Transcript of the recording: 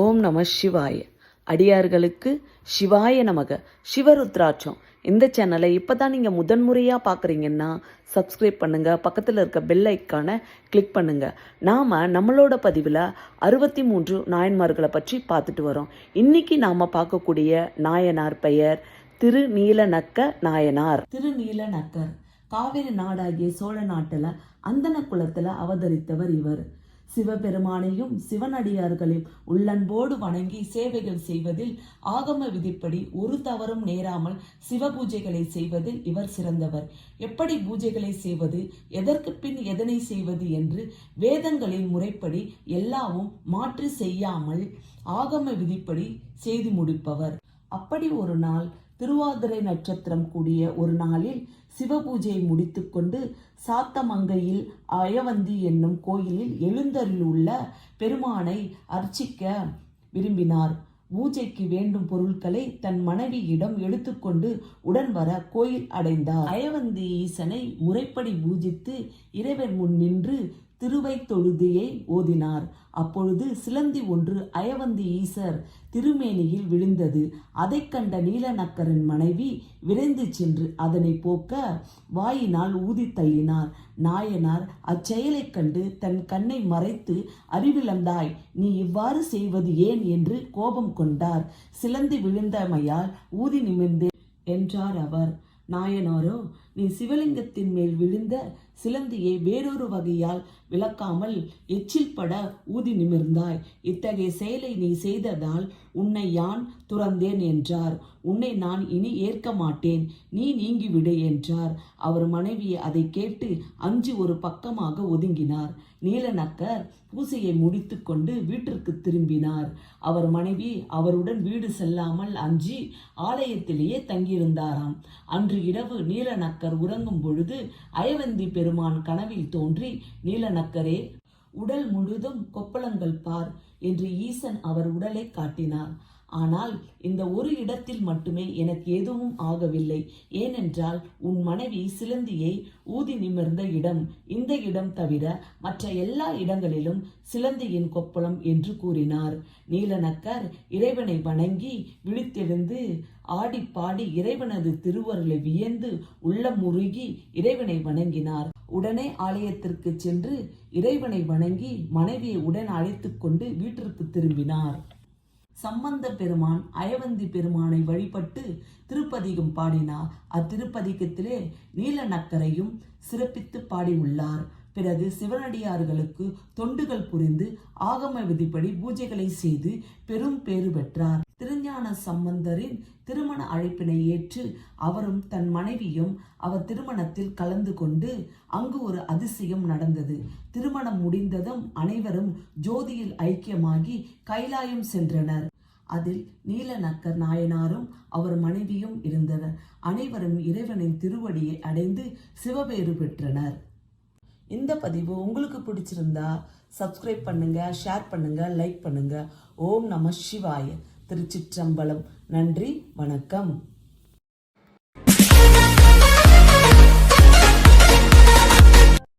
ஓம் நம சிவாய. அடியார்களுக்கு சிவாய நமக. சிவருத்ராட்சம். இந்த சேனலை இப்போ தான் நீங்கள் முதன்முறையாக பார்க்குறீங்கன்னா சப்ஸ்கிரைப் பண்ணுங்கள் பக்கத்தில் இருக்க பெல் ஐக்கானை கிளிக் பண்ணுங்கள் நாம் நம்மளோட பதிவில் அறுபத்தி மூன்று நாயன்மார்களை பற்றி பார்த்துட்டு வரோம். இன்னைக்கு நாம் பார்க்கக்கூடிய நாயனார் பெயர் திருநீலநக்க நாயனார். திருநீலநக்கர். காவிரி நாடாகிய சோழ நாட்டில் அந்தன குலத்தில் அவதரித்தவர் இவர். சிவபெருமானையும் சிவனடியார்களையும் உள்ளன்போடு வணங்கி சேவைகள் செய்வதில் ஆகம விதிப்படி ஒரு தவறும் நேராமல் சிவபூஜைகளை செய்வதில் இவர் சிறந்தவர். எப்படி பூஜைகளை செய்வது எதற்கு பின் எதனை செய்வது என்று வேதங்களின் முறைப்படி எல்லாவும் மாற்றி செய்யாமல் ஆகம விதிப்படி செய்து முடிப்பவர். அப்படி ஒரு நாள் திருவாதிரை நட்சத்திரம் கூடிய ஒரு நாளில் சிவபூஜையை முடித்துக்கொண்டு சாத்தமங்கையில் அயவந்தி என்னும் கோயிலில் எழுந்தருளுள்ள பெருமானை அர்ச்சிக்க விரும்பினார். பூஜைக்கு வேண்டும் பொருட்களை தன் மனைவியிடம் எடுத்துக்கொண்டு உடன் வர கோயில் அடைந்தார். அயவந்தி ஈசனை முறைப்படி பூஜித்து இறைவன் முன் நின்று திருவைத்தொழுதியை ஓதினார். அப்பொழுது சிலந்தி ஒன்று அயவந்தி ஈசர் திருமேனியில் விழுந்தது. அதைக் கண்ட நீலநக்கரின் மனைவி விரைந்து சென்று அதனை போக்க வாயினால் ஊதி தள்ளினார். நாயனார் அச்செயலைக் கண்டு தன் கண்ணை மறைத்து அறிவிழந்தாய் நீ இவ்வாறு செய்வது ஏன் என்று கோபம் கொண்டார். சிலந்தி விழுந்தமையால் ஊதி நிமிர்ந்தேன் என்றார் அவர். நாயனாரோ நீ சிவலிங்கத்தின் மேல் விழுந்த சிலந்தியை வேறொரு வகையால் விளக்காமல் எச்சில் பட ஊதி நிமிர்ந்தாய். இத்தகைய செயலை நீ செய்ததால் உன்னை யான் துறந்தேன் என்றார். உன்னை நான் இனி ஏற்க மாட்டேன். நீ நீங்கிவிடு என்றார். அவர் மனைவி அதை கேட்டு அஞ்சு ஒரு பக்கமாக ஒதுங்கினார். நீலநக்கர் பூசையை முடித்துக்கொண்டு வீட்டிற்கு திரும்பினார். அவர் மனைவி அவருடன் வீடு செல்லாமல் அஞ்சி ஆலயத்திலேயே தங்கியிருந்தாராம். அன்று இரவு நீலநக்கர் உறங்கும் பொழுது அயவந்தி பெருமான் கனவில் தோன்றி நீலநக்கரே உடல் முழுதும் கொப்பளங்கள் பார் என்று ஈசன் அவர் உடலை காட்டினார். ஆனால் இந்த ஒரு இடத்தில் மட்டுமே எனக்கு எதுவும் ஆகவில்லை. ஏனென்றால் உன் மனைவி சிலந்தியை ஊதி நிமிர்ந்த இடம் இந்த இடம் தவிர மற்ற எல்லா இடங்களிலும் சிலந்தியின் கொப்பளம் என்று கூறினார். நீலநக்கர் இறைவனை வணங்கி விழித்தெழுந்து ஆடி பாடி இறைவனது திருவருளை வியந்து உள்ளம் முருகி இறைவனை வணங்கினார். உடனே ஆலயத்திற்கு சென்று இறைவனை வணங்கி மனைவியை உடன் அழைத்து கொண்டு வீட்டிற்கு திரும்பினார். சம்பந்த பெருமான் அயவந்தி பெருமானை வழிபட்டு திருப்பதிகம் பாடினார். அத்திருப்பதிகத்திலே நீலநக்கரையும் சிறப்பித்து பாடியுள்ளார். பிறகு சிவனடியார்களுக்கு தொண்டுகள் புரிந்து ஆகம விதிப்படி பூஜைகளை செய்து பெரும் பேறு பெற்றார். திருஞான சம்பந்தரின் திருமண அழைப்பினை ஏற்று அவரும் தன் மனைவியும் அவர் திருமணத்தில் கலந்து கொண்டு அங்கு ஒரு அதிசயம் நடந்தது. திருமணம் முடிந்ததும் அனைவரும் ஜோதியில் ஐக்கியமாகி கைலாயம் சென்றனர். அதில் நீலநக்கர் நாயனாரும் அவர் மனைவியும் இருந்தனர். அனைவரும் இறைவனின் திருவடியை அடைந்து சிவபேறு பெற்றனர். இந்த பதிவு உங்களுக்கு பிடிச்சிருந்தா சப்ஸ்கிரைப் பண்ணுங்க ஷேர் பண்ணுங்க லைக் பண்ணுங்க. ஓம் நம சிவாய. திருச்சிற்றம்பலம். நன்றி வணக்கம்.